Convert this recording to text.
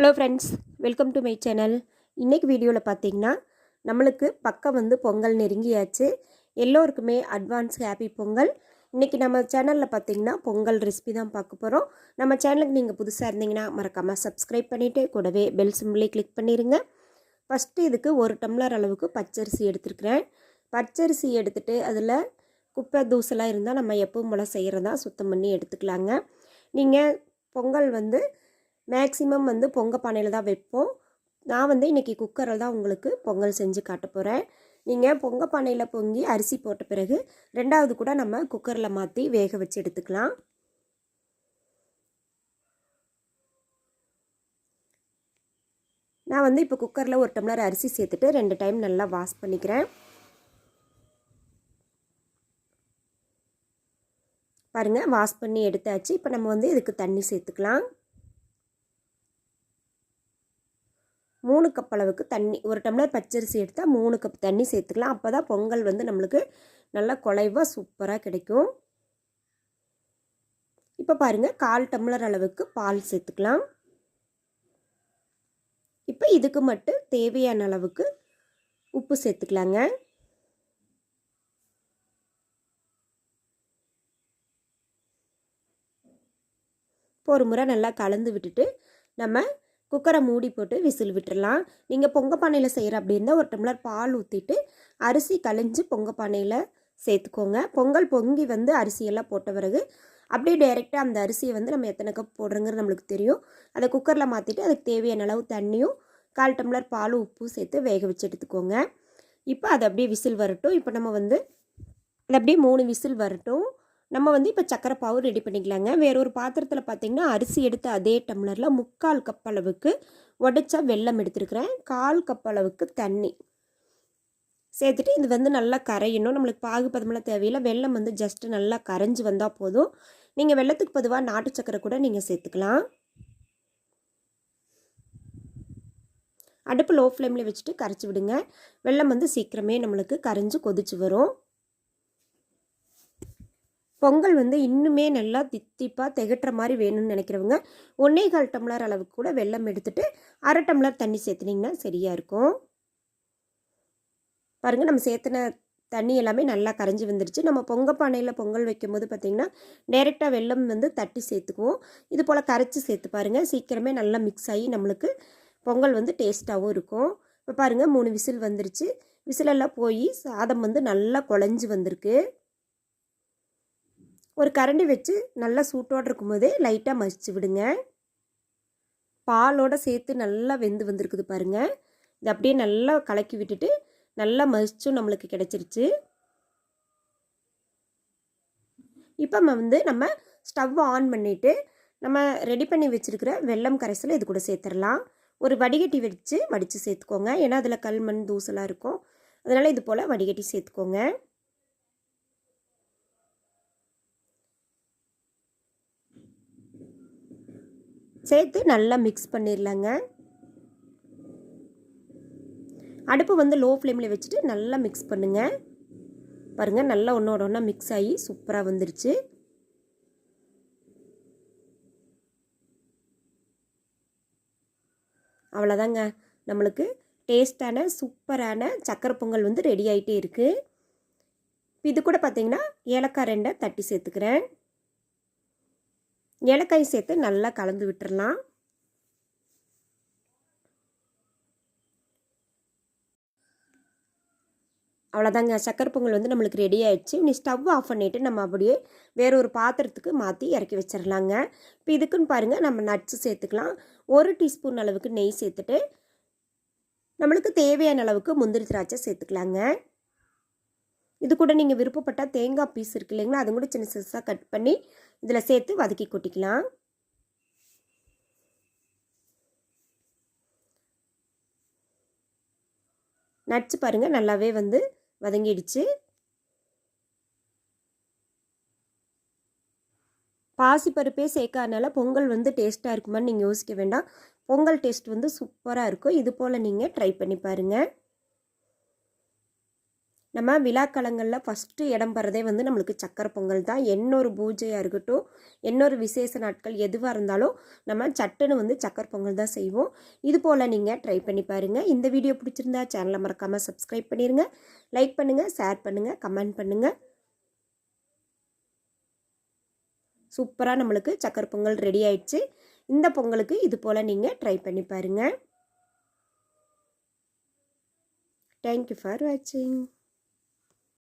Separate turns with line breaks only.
Hello friends welcome to my channel இன்றைக்கி வீடியோவில் பார்த்தீங்கன்னா நம்மளுக்கு பக்கம் வந்து பொங்கல் நெருங்கியாச்சு. எல்லோருக்குமே அட்வான்ஸ் ஹாப்பி பொங்கல். இன்றைக்கி நம்ம சேனலில் பார்த்தீங்கன்னா பொங்கல் ரெசிபி தான் பார்க்க போகிறோம் நம்ம சேனலுக்கு நீங்கள் புதுசாக இருந்தீங்கன்னா மறக்காமல் சப்ஸ்கிரைப் பண்ணிவிட்டு கூடவே பெல் சிம்பிளே கிளிக் பண்ணிடுங்க ஃபஸ்ட்டு இதுக்கு ஒரு டம்ளர் அளவுக்கு பச்சரிசி எடுத்துருக்குறேன். பச்சரிசி எடுத்துகிட்டு அதில் குப்பை தூசெல்லாம் இருந்தால் நம்ம எப்பவும் போல் செய்கிறதா சுத்தம் பண்ணி எடுத்துக்கலாங்க. நீங்கள் பொங்கல் வந்து மேக்ஸிமம் வந்து பொங்கல் பானையில் தான் வைப்போம். நான் வந்து இன்றைக்கி குக்கரில் தான் உங்களுக்கு பொங்கல் செஞ்சு காட்ட போகிறேன் நீங்கள் பொங்கல் பானையில் பொங்கி அரிசி போட்ட பிறகு ரெண்டாவது கூட நம்ம குக்கரில் மாற்றி வேக வச்சு எடுத்துக்கலாம். நான் வந்து இப்போ குக்கரில் ஒரு டம்ளர் அரிசி சேர்த்துட்டு ரெண்டு டைம் நல்லா வாஷ் பண்ணிக்கிறேன். பாருங்கள் வாஷ் பண்ணி எடுத்தாச்சு. இப்போ நம்ம வந்து இதுக்கு தண்ணி சேர்த்துக்கலாம். மூணு கப் அளவுக்கு தண்ணி. ஒரு டம்ளர் பச்சரிசி எடுத்தால் மூணு கப் தண்ணி சேர்த்துக்கலாம். அப்போ தான் பொங்கல் வந்து நம்மளுக்கு நல்லா குலைவாக சூப்பராக கிடைக்கும். இப்போ பாருங்கள் கால் டம்ளர் அளவுக்கு பால் சேர்த்துக்கலாம். இப்போ இதுக்கு மட்டும் தேவையான அளவுக்கு உப்பு சேர்த்துக்கலாங்க. இப்போ ஒரு முறை நல்லா கலந்து விட்டுட்டு நம்ம குக்கரை மூடி போட்டு விசில் விட்டுடலாம் நீங்கள் பொங்க பானையில் செய்கிற அப்படி இருந்தால் ஒரு டம்ளர் பால் ஊற்றிட்டு அரிசி கழிஞ்சு பொங்க பானையில் சேர்த்துக்கோங்க. பொங்கல் பொங்கி வந்து அரிசியெல்லாம் போட்ட பிறகு அப்படியே டைரெக்டாக அந்த அரிசியை வந்து நம்ம எத்தனை கப் போடுறோங்கிறது நம்மளுக்கு தெரியும். அதை குக்கரில் மாற்றிட்டு அதுக்கு தேவையான அளவு தண்ணியும் கால் டம்ளர் பாலும் உப்பும் சேர்த்து வேக வச்சு எடுத்துக்கோங்க. இப்போ அது அப்படியே விசில் வரட்டும். இப்போ நம்ம வந்து அது அப்படியே மூணு விசில் வரட்டும். நம்ம வந்து இப்போ சக்கரை பாவு ரெடி பண்ணிக்கலாங்க. வேற ஒரு பாத்திரத்தில் பார்த்தீங்கன்னா அரிசி எடுத்த அதே டம்ளரில் முக்கால் கப் அளவுக்கு உடைச்சா வெல்லம் எடுத்துருக்குறேன். கால் கப் அளவுக்கு தண்ணி. சேர்த்துட்டு இது வந்து நல்லா கரையணும். நம்மளுக்கு பாகு பதமெல்லாம் தேவையில்லை. வெல்லம் வந்து ஜஸ்ட்டு நல்லா கரைஞ்சி வந்தால் போதும். நீங்கள் வெள்ளத்துக்கு பொதுவாக நாட்டு சக்கரை கூட நீங்கள் சேர்த்துக்கலாம். அடுப்பு லோ ஃப்ளேமில் வச்சுட்டு கரைச்சி விடுங்க. வெள்ளம் வந்து சீக்கிரமே நம்மளுக்கு கரைஞ்சி கொதிச்சு வரும். பொங்கல் வந்து இன்னுமே நல்லா தித்திப்பாக திகட்டுற மாதிரி வேணும்னு நினைக்கிறவங்க ஒன்றே கால் டம்ளர் அளவுக்கு கூட வெள்ளம் எடுத்துகிட்டு அரை டம்ளர் தண்ணி சேர்த்துனிங்கன்னா சரியாக இருக்கும். பாருங்கள் நம்ம சேர்த்துன தண்ணி எல்லாமே நல்லா கரைஞ்சி வந்துருச்சு. நம்ம பொங்க பானையில் பொங்கல் வைக்கும் போது பார்த்திங்கன்னா டைரெக்டாக வெள்ளம் வந்து தட்டி சேர்த்துக்குவோம். இது போல் கரைச்சி சேர்த்து பாருங்கள் சீக்கிரமே நல்லா மிக்ஸ் ஆகி நம்மளுக்கு பொங்கல் வந்து டேஸ்ட்டாகவும் இருக்கும். இப்போ பாருங்கள் மூணு விசில் வந்துருச்சு. விசிலெல்லாம் போய் சாதம் வந்து நல்லா குழஞ்சி வந்திருக்கு. ஒரு கரண்டி வச்சு நல்லா சூட்டோடு இருக்கும்போதே லைட்டாக மசிச்சு விடுங்க. பாலோடு சேர்த்து நல்லா வெந்து வந்திருக்குது பாருங்கள் இது அப்படியே நல்லா கலக்கி விட்டுட்டு நல்லா மசிச்சும் நம்மளுக்கு கிடச்சிருச்சு. இப்போ வந்து நம்ம ஸ்டவ் ஆன் பண்ணிவிட்டு நம்ம ரெடி பண்ணி வச்சுருக்கிற வெள்ளம் கரைசலை இது கூட சேர்த்துடலாம். ஒரு வடிகட்டி வச்சு வடித்து சேர்த்துக்கோங்க. ஏன்னா அதில் கல் மண் தூசலாக இருக்கும். அதனால் இது போல் வடிகட்டி சேர்த்துக்கோங்க. சேர்த்து நல்லா மிக்ஸ் பண்ணிடலாங்க அடுப்பு வந்து லோ ஃப்ளேமில் வச்சுட்டு நல்லா மிக்ஸ் பண்ணுங்கள் பாருங்கள் நல்லா ஒன்றோட ஒன்றா மிக்ஸ் ஆகி சூப்பராக வந்துருச்சு. அவ்வளோதாங்க நம்மளுக்கு டேஸ்டான சூப்பரான சக்கரை பொங்கல் வந்து ரெடி ஆகிட்டே இருக்குது இது கூட பார்த்திங்கன்னா ஏலக்காய் ரெண்டை தட்டி சேர்த்துக்கிறேன். ஏலக்காய் சேர்த்து நல்லா கலந்து விட்டுறலாம். அவ்வளோதாங்க. சக்கரை பொங்கல் வந்து நம்மளுக்கு ரெடி ஆயிடுச்சு. இனி ஸ்டவ் ஆஃப் பண்ணிவிட்டு நம்ம அப்படியே வேற ஒரு பாத்திரத்துக்கு மாற்றி இறக்கி வச்சிடலாங்க இப்போ இதுக்குன்னு பாருங்கள் நம்ம நட்ஸு சேர்த்துக்கலாம். ஒரு டீஸ்பூன் அளவுக்கு நெய் சேர்த்துட்டு நம்மளுக்கு தேவையான அளவுக்கு முந்திரி திராட்சை சேர்த்துக்கலாங்க. இது கூட நீங்கள் விருப்பப்பட்டால் தேங்காய் பீஸ் இருக்கு இல்லைங்களா அது கூட சின்ன சின்னசாக கட் பண்ணி இதில் சேர்த்து வதக்கி கொட்டிக்கலாம். நட்ஸ் பாருங்கள் நல்லாவே வந்து வதங்கிடுச்சு. பாசிப்பருப்பே சேர்க்காதனால பொங்கல் வந்து டேஸ்ட்டாக இருக்குமான்னு நீங்கள் யோசிக்க வேண்டாம். பொங்கல் டேஸ்ட் வந்து சூப்பராக இருக்கும். இது போல் நீங்கள் ட்ரை பண்ணி பாருங்கள் நம்ம விழாக்களங்களில் ஃபஸ்ட்டு இடம் பெறதே வந்து நம்மளுக்கு சக்கரை பொங்கல் தான். என்னொரு பூஜையாக இருக்கட்டும் என்னொரு விசேஷ நாட்கள் எதுவாக இருந்தாலும் நம்ம சட்டுன்னு வந்து சக்கரை பொங்கல் தான் செய்வோம். இது போல் நீங்கள் ட்ரை பண்ணி பாருங்கள் இந்த வீடியோ பிடிச்சிருந்தா சேனலை மறக்காமல் சப்ஸ்கிரைப் பண்ணிடுங்க லைக் பண்ணுங்கள் ஷேர் பண்ணுங்கள் கமெண்ட் பண்ணுங்கள் சூப்பராக நம்மளுக்கு சக்கரை பொங்கல் ரெடி ஆயிடுச்சு. இந்த பொங்கலுக்கு இது போல் நீங்கள் ட்ரை பண்ணி பாருங்கள் தேங்க்யூ ஃபார் வாட்சிங்